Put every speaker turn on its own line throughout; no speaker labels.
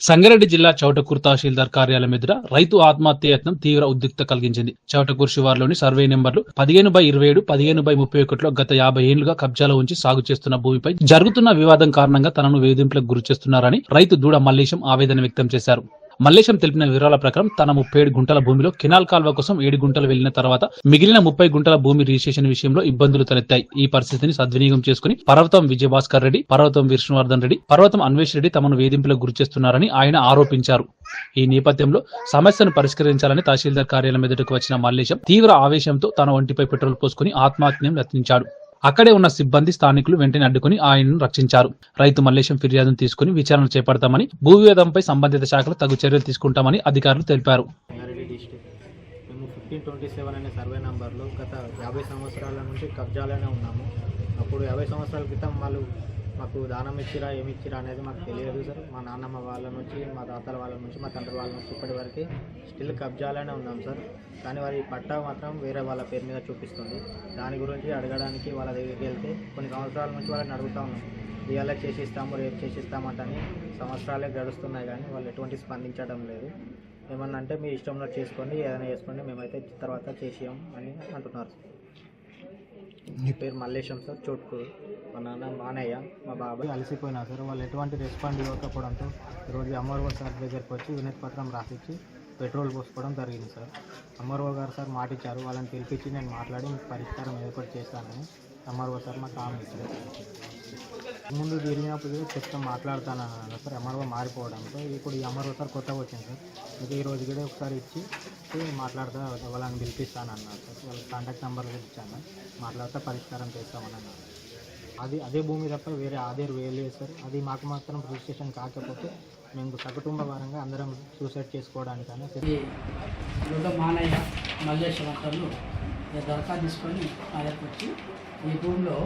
సంగారెడ్డి జిల్లా చౌటకూరు తహసీల్దార్ కార్యాలయం ఎదుట రైతు ఆత్మహత్య యత్నం తీవ్ర ఉద్రిక్త కలిగించింది. చౌటకూరు శివార్లోని సర్వే నెంబర్లు పదిహేను బై ఇరవై ఏడు పదిహేను బై ముప్పై ఒకటిలో గత యాభై ఏళ్ళుగా కబ్జాలో ఉంచి సాగు చేస్తున్న భూమిపై జరుగుతున్న వివాదం కారణంగా తనను వేధింపులకు గురి చేస్తున్నారని రైతు దూడ మల్లేశం ఆవేదన వ్యక్తం చేశారు. మల్లేశం తెలిపిన వివరాల ప్రకారం తన ముప్పై ఏడు గుంటల భూమిలో కెనాల్ కాల్వ కోసం ఏడు గుంటలు వెళ్ళిన తర్వాత మిగిలిన ముప్పై గుంటల భూమి రిజిస్ట్రేషన్ విషయంలో ఇబ్బందులు తలెత్తాయి. ఈ పరిస్థితిని సద్వినియోగం చేసుకుని పర్వతం విజయభాస్కర్ రెడ్డి పర్వతం విష్ణువర్ధన్ రెడ్డి పర్వతం అన్వేష్ రెడ్డి తమను వేధింపులకు గురి చేస్తున్నారని ఆయన ఆరోపించారు. ఈ నేపథ్యంలో సమస్యను పరిష్కరించాలని తహసీల్దార్ కార్యాలయం ఎదుటకు వచ్చిన మల్లేశం తీవ్ర ఆవేశంతో తన ఒంటిపై పెట్రోల్ పోసుకుని ఆత్మహత్యం యత్నించాడు. అక్కడే ఉన్న సిబ్బంది స్థానికులు వెంటనే అడ్డుకుని ఆయనను రక్షించారు. రైతు మల్లేశం ఫిర్యాదును తీసుకుని విచారణ చేపడతామని భూవివాదంపై సంబంధిత శాఖలు తగు చర్యలు తీసుకుంటామని అధికారులు తెలిపారు.
ఫిఫ్టీన్ ట్వంటీ సెవెన్ అనే సర్వే నంబర్లో గత యాభై సంవత్సరాల నుంచి కబ్జాలోనే ఉన్నాము. అప్పుడు యాభై సంవత్సరాల క్రితం వాళ్ళు మాకు దానం ఇచ్చిరా ఏమి ఇచ్చిరా అనేది మాకు తెలియదు సార్. మా నాన్నమ్మ వాళ్ళ నుంచి మా తాతల వాళ్ళ నుంచి మా తండ్రి వాళ్ళ నుంచి ఇప్పటి వరకు స్టిల్ కబ్జాలోనే ఉన్నాం సార్. కానీ వారి పట్టా మాత్రం వేరే వాళ్ళ పేరు మీద చూపిస్తుంది. దాని గురించి అడగడానికి వాళ్ళ దగ్గరికి వెళ్తే కొన్ని సంవత్సరాల నుంచి వాళ్ళని అడుగుతా ఉన్నాం. ఇవాళ చేసిస్తాము రేపు చేసిస్తామంటని సంవత్సరాలే గడుస్తున్నాయి కానీ వాళ్ళు ఎటువంటి స్పందించడం లేదు. ఏమన్నా అంటే మీ ఇష్టంలో చేసుకోండి ఏదైనా చేసుకోండి మేమైతే తర్వాత చేసాం అని అంటున్నారు మీ పేరు మల్లేశం సార్ చోట్కూరు. మా నాన్న మానయ్య మా బాబాయ్. అలసిపోయినా సార్ వాళ్ళు ఎటువంటి రెస్పాండ్ ఇవ్వకపోవడంతో ఈరోజు అమర్వ సార్ దగ్గరికి వచ్చి వినతి పత్రం రాసిచ్చి పెట్రోల్ పోసుకోవడం జరిగింది సార్. అమర్వ గారు సార్ మాటిచ్చారు వాళ్ళని పిలిపించి నేను మాట్లాడి మీకు పరిష్కారం ఏర్పాటు చేస్తానని అమర్వ సార్ మాకు హామీ ఇచ్చారు. ముందు తిరిగినప్పుడు చెప్తా మాట్లాడతాను అన్నాను సార్. అమర్వ మారిపోవడంతో ఇప్పుడు ఈ అమర్వ సార్ కొత్తగా వచ్చింది సార్. మీకు ఈ రోజు కూడా ఒకసారి ఇచ్చి మాట్లాడతా వాళ్ళని పిలిపిస్తాను అన్నారు సార్. వాళ్ళ కాంటాక్ట్ నెంబర్ ఇచ్చాను. మాట్లాడితే పరిష్కారం చేస్తామని అన్నారు అది అదే భూమి తప్ప వేరే ఆధార్ వేయలేదు సార్. అది మాకు మాత్రం రిజిస్ట్రేషన్ కాకపోతే మేము సకుటుంబ పరంగా అందరం సూసైడ్ చేసుకోవడానికైనా సరే.
మానయ్య మల్లేశ్వర దరఖాస్తు తీసుకొని ఆయనకు వచ్చి ఈ భూమిలో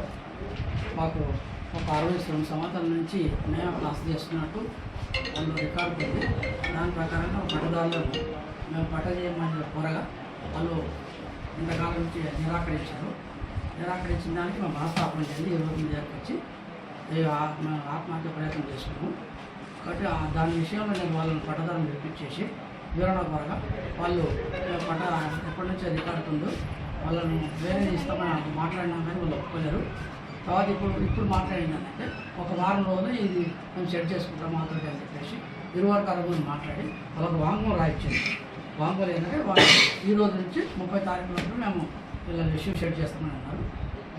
మాకు ఒక అరవై రెండు సంవత్సరాల నుంచి మేము క్లాస్ చేస్తున్నట్టు అందులో రికార్డు ఉంది దాని ప్రకారంగా పట్టదారులను మేము పట్ట చేయమని కోరగా వాళ్ళు ఇంతకాలం నుంచి నిరాకరించారు. నిరాకరించిన దానికి మేము మనస్తాపం చేయండి ఇరవై రోజు వచ్చి మేము ఆత్మహత్య ప్రయత్నం చేసుకున్నాము కాబట్టి ఆ దాని విషయంలో నేను వాళ్ళని పట్టదారులు వినిపించేసి వివరణ ద్వారా వాళ్ళు పట్ట ఎప్పటి నుంచో రికార్డు ఉందో వాళ్ళని వేరే ఇస్తామని మాట్లాడినా కానీ వాళ్ళు ఒప్పుకోలేరు. తర్వాత ఇప్పుడు ఇప్పుడు మాట్లాడిందంటే ఒక వారం రోజులు ఇది మేము సెట్ చేసుకుంటాం మాత్రమే అని చెప్పేసి ఇరువురు గురించి మాట్లాడి వాళ్ళకి వాంగ్మూలం రాయించింది వాంగ్మూలం ఏంటంటే వాళ్ళు ఈ రోజు నుంచి ముప్పై తారీఖు వరకు మేము ఇలా ఇష్యూ సెట్ చేస్తామని అన్నారు.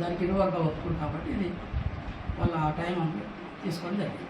దానికి ఇరువురు ఒప్పుకుంటాం కాబట్టి ఇది వాళ్ళ ఆ టైం తీసుకొని జరిగింది.